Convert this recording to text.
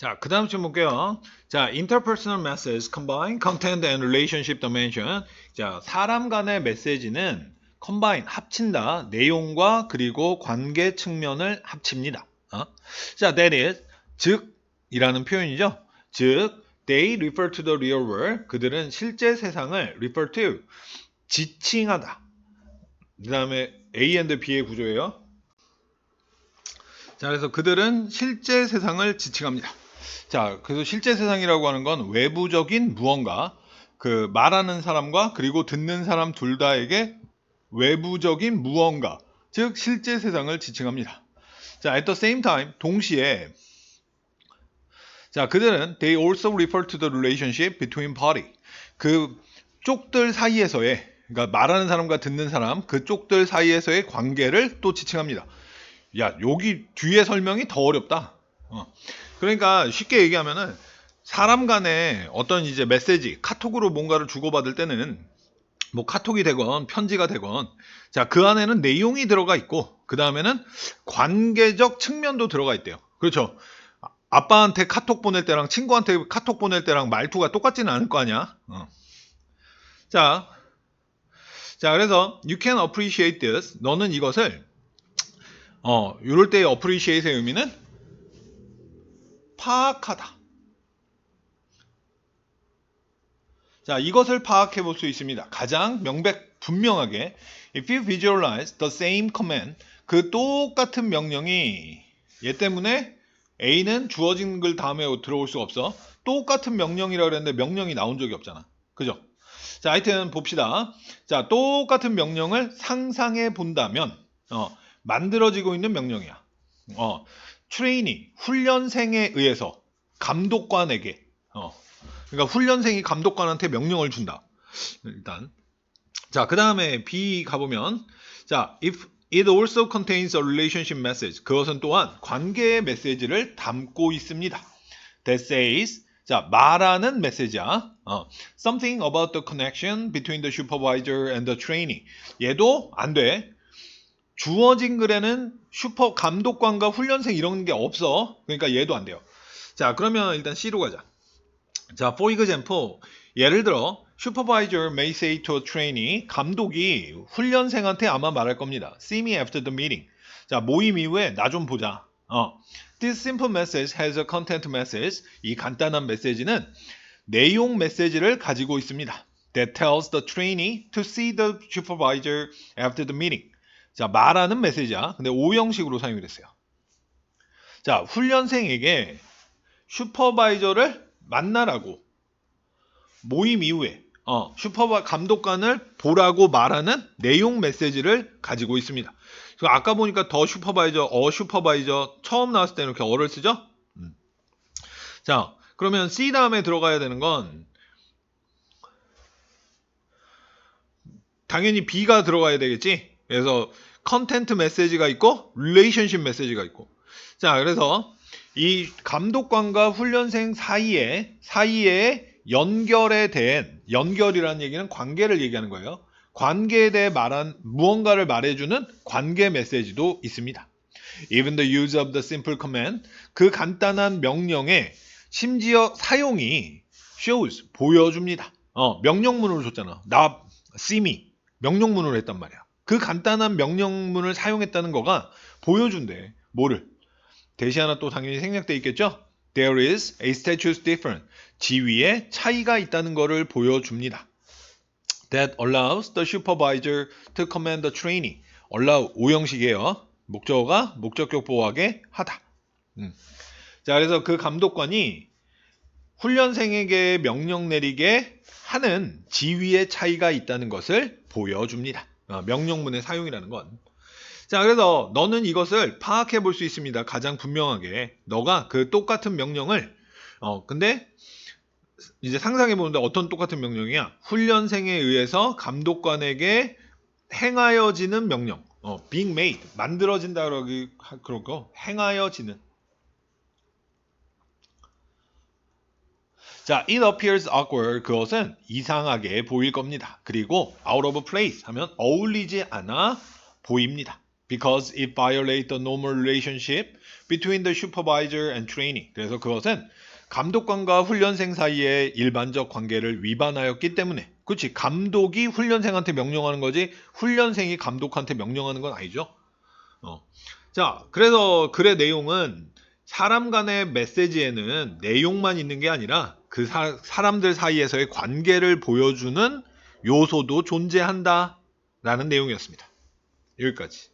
자, 그 다음 좀 볼게요. 자, interpersonal messages combine content and relationship dimension. 자, 사람 간의 메시지는 combine, 합친다. 내용과 그리고 관계 측면을 합칩니다. 어? 자, that is, 즉, 이라는 표현이죠. 즉, they refer to the real world. 그들은 실제 세상을 refer to, 지칭하다. 그 다음에 A and B의 구조예요. 자, 그래서 그들은 실제 세상을 지칭합니다. 자, 그래서 실제 세상이라고 하는 건 외부적인 무언가, 그 말하는 사람과 그리고 듣는 사람 둘 다에게 외부적인 무언가, 즉 실제 세상을 지칭합니다. 자, at the same time, 동시에 자, 그들은 they also refer to the relationship between party. 그 쪽들 사이에서의 그러니까 말하는 사람과 듣는 사람 그 쪽들 사이에서의 관계를 또 지칭합니다. 야, 여기 뒤에 설명이 더 어렵다. 어. 그러니까 쉽게 얘기하면은 사람 간에 어떤 이제 메시지, 카톡으로 뭔가를 주고받을 때는 뭐 카톡이 되건 편지가 되건 자, 그 안에는 내용이 들어가 있고 그 다음에는 관계적 측면도 들어가 있대요. 그렇죠. 아- 아빠한테 카톡 보낼 때랑 친구한테 카톡 보낼 때랑 말투가 똑같지는 않을 거 아니야. 어. 자, 자, 그래서 you can appreciate this. 너는 이것을 어, 이럴 때의 appreciate의 의미는 파악하다. 자, 이것을 파악해 볼 수 있습니다. 가장 명백 분명하게 if you visualize the same command 그 똑같은 명령이 얘 때문에 A는 주어진 글 다음에 들어올 수가 없어. 똑같은 명령이라 그랬는데 명령이 나온 적이 없잖아. 그죠? 자, 하여튼 봅시다. 자, 똑같은 명령을 상상해 본다면 어, 만들어지고 있는 명령이야. 어, 트레이니 훈련생에 의해서 감독관에게 어, 그러니까 훈련생이 감독관한테 명령을 준다. 일단 자, 그 다음에 B 가 보면 자, if it also contains a relationship message 그것은 또한 관계의 메시지를 담고 있습니다. That says 자, 말하는 메시지야. 어, something about the connection between the supervisor and the trainee. 얘도 안 돼. 주어진 글에는 슈퍼 감독관과 훈련생 이런 게 없어. 그러니까 얘도 안 돼요. 자, 그러면 일단 C로 가자. 자, for example, 예를 들어 supervisor may say to a trainee, 감독이 훈련생한테 아마 말할 겁니다. See me after the meeting. 자, 모임 이후에 나 좀 보자. 어. This simple message has a content message. 이 간단한 메시지는 내용 메시지를 가지고 있습니다. That tells the trainee to see the supervisor after the meeting. 자, 말하는 메시지야. 근데 오형식으로 사용이 됐어요. 자, 훈련생에게 슈퍼바이저를 만나라고 모임 이후에 어, 슈퍼바 감독관을 보라고 말하는 내용 메시지를 가지고 있습니다. 그 아까 보니까 더 슈퍼바이저, 어 슈퍼바이저 처음 나왔을 때는 이렇게 어를 쓰죠? 음. 자, 그러면 C 다음에 들어가야 되는 건 당연히 B가 들어가야 되겠지? 그래서 컨텐트 메시지가 있고 릴레이션십 메시지가 있고 자 그래서 이 감독관과 훈련생 사이에 사이에 연결에 대한 연결이라는 얘기는 관계를 얘기하는 거예요. 관계에 대해 말한 무언가를 말해주는 관계 메시지도 있습니다. Even the use of the simple command 그 간단한 명령에 심지어 사용이 shows 보여줍니다. 어 명령문으로 줬잖아. 나 see me 명령문으로 했단 말이야. 그 간단한 명령문을 사용했다는 거가 보여준대. 뭐를? 대시 하나 또 당연히 생략돼 있겠죠? There is a status difference. 지위에 차이가 있다는 것을 보여줍니다. That allows the supervisor to command the trainee. allow 오형식이에요. 목적어가 목적격 보호하게 하다. 음. 자, 그래서 그 감독관이 훈련생에게 명령 내리게 하는 지위의 차이가 있다는 것을 보여줍니다. 어, 명령문의 사용이라는 건. 자, 그래서 너는 이것을 파악해 볼 수 있습니다. 가장 분명하게. 너가 그 똑같은 명령을, 어, 근데 이제 상상해 보는데 어떤 똑같은 명령이야? 훈련생에 의해서 감독관에게 행하여지는 명령. 어, being made. 만들어진다 그러기, 그러고, 행하여지는. 자, it appears awkward. 그것은 이상하게 보일 겁니다. 그리고 out of place 하면 어울리지 않아 보입니다. because it violates the normal relationship between the supervisor and trainee. 그래서 그것은 감독관과 훈련생 사이의 일반적 관계를 위반하였기 때문에 그렇지 감독이 훈련생한테 명령하는 거지 훈련생이 감독한테 명령하는 건 아니죠. 어. 자 그래서 글의 내용은 사람 간의 메시지에는 내용만 있는 게 아니라 그 사, 사람들 사이에서의 관계를 보여주는 요소도 존재한다 라는 내용이었습니다. 여기까지.